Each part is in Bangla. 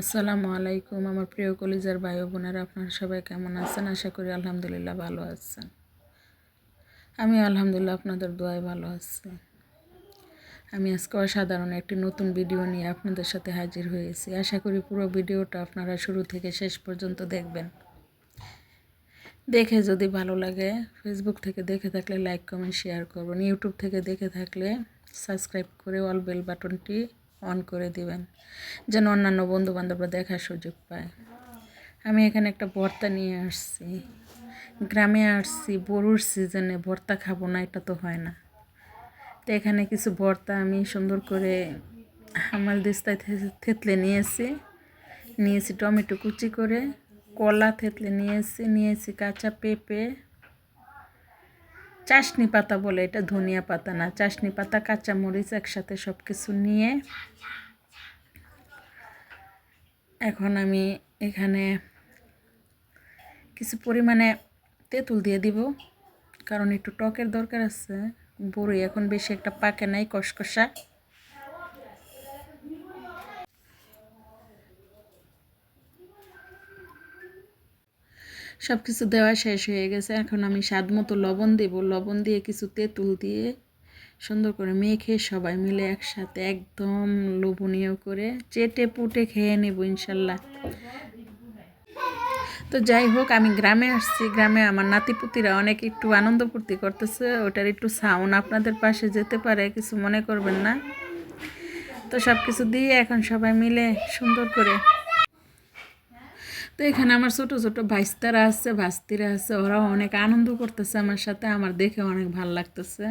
আসসালামু আলাইকুম, আমার প্রিয় কলিজার ভাই বোনেরা, আপনারা সবাই কেমন আছেন? আশা করি আলহামদুলিল্লাহ ভালো আছেন। আমি আলহামদুলিল্লাহ আপনাদের দোয়ায় ভালো আছি। আমি আজকে অসাধারণ একটি নতুন ভিডিও নিয়ে আপনাদের সাথে হাজির হয়েছি। আশা করি পুরো ভিডিওটা আপনারা শুরু থেকে শেষ পর্যন্ত দেখবেন। দেখে যদি ভালো লাগে ফেসবুক থেকে দেখে থাকলে লাইক, কমেন্ট, শেয়ার করবেন। ইউটিউব থেকে দেখে থাকলে সাবস্ক্রাইব করে অল বেল বাটনটি অন করে দিবেন, যেন অন্যান্য বন্ধু বান্ধবরা দেখার সুযোগ পায়। আমি এখানে একটা ভর্তা নিয়ে আসছি। গ্রামে আসছি বড়ুর সিজনে ভর্তা খাব না, এটা তো হয় না। তো এখানে কিছু ভর্তা আমি সুন্দর করে হামাল দিস্তায় থেতলে নিয়েছি। নিয়েছি টমেটো কুচি করে, কলা থেতলে নিয়েছি নিয়েছি কাঁচা পেঁপে চাশনি পাতা বলে এটা ধনিয়া পাতা না। চাশনি পাতা, কাঁচামরিচ একসাথে সব কিছু নিয়ে এখন আমি এখানে কিছু পরিমাণে তেঁতুল দিয়ে দিব, কারণ একটু টকের দরকার আছে। বড়ই, এখন বেশি একটা পাকে নাই, কষকষা। সব কিছু দেওয়া শেষ হয়ে গেছে। এখন আমি স্বাদ মতো লবণ দেব। লবণ দিয়ে কিছু তেঁতুল দিয়ে সুন্দর করে মেখে সবাই মিলে একসাথে একদম লোভনীয় করে চেটে পুটে খেয়ে নেব ইনশাল্লাহ। তো যাই হোক, আমি গ্রামে আসছি। গ্রামে আমার নাতিপুতিরা অনেক একটু আনন্দ ফুর্তি করতেছে। ওটার একটু সাউন্ড আপনাদের পাশে যেতে পারে, কিছু মনে করবেন না। তো সব কিছু দিয়ে এখন সবাই মিলে সুন্দর করে তো এখানে আমার ছোট ছোট ভাইস্তারা আছে, ভাস্তিরা আছে, ওরাও অনেক আনন্দ করতেছে আমার সাথে, আমার দেখে অনেক ভালো লাগতেছে।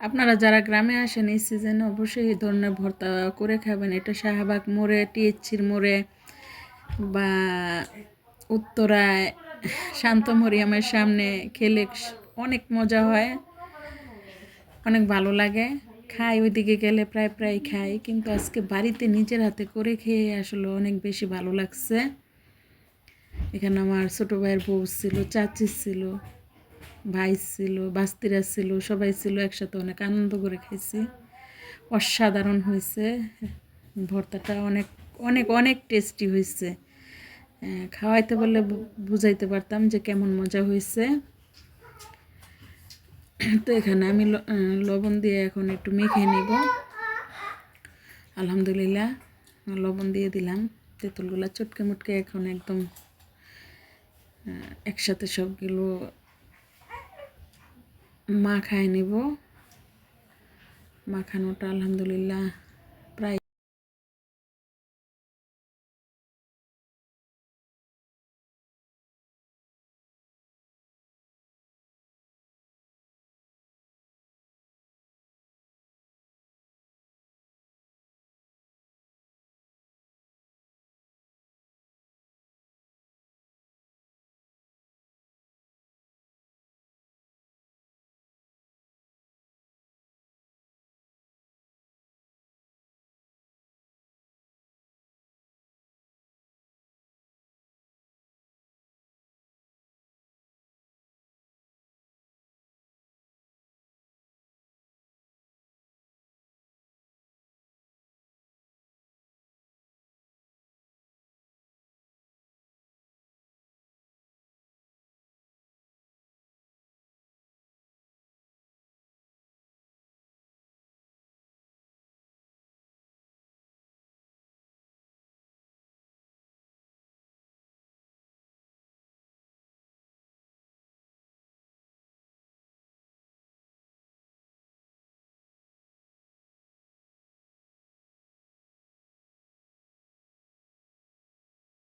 আপনারা যারা গ্রামে আসেন এই সিজনে অবশ্যই এই ধরনের ভর্তা করে খাবেন। এটা শাহবাগ মোড়ে টিএচ্ছির মোড়ে বা উত্তরায় শান্ত মরিয়ামের সামনে খেলে অনেক মজা হয়, অনেক ভালো লাগে। খাই, ওইদিকে গেলে প্রায় প্রায় খাই। কিন্তু আজকে বাড়িতে নিজের হাতে করে খেয়ে আসলে অনেক বেশি ভালো লাগছে। এখানে আমার ছোটো ভাইয়ের বউ ছিল, চাচি ছিল, ভাই ছিল বাস্তিরা ছিল, সবাই ছিল, একসাথে অনেক আনন্দ করে খাইছি। অসাধারণ হয়েছে। ভর্তাটা অনেক অনেক অনেক টেস্টি হয়েছে। খাওয়াইতে বললে বুঝাইতে পারতাম যে কেমন মজা হয়েছে। তো এখানে আমি লবণ দিয়ে এখন একটু মেখে নিব। আলহামদুলিল্লাহ, লবণ দিয়ে দিলাম। তেঁতুলগুলা চটকে মুটকে এখন একদম একসাথে সবগুলো মাখায় নেব। মাখানোটা আলহামদুলিল্লাহ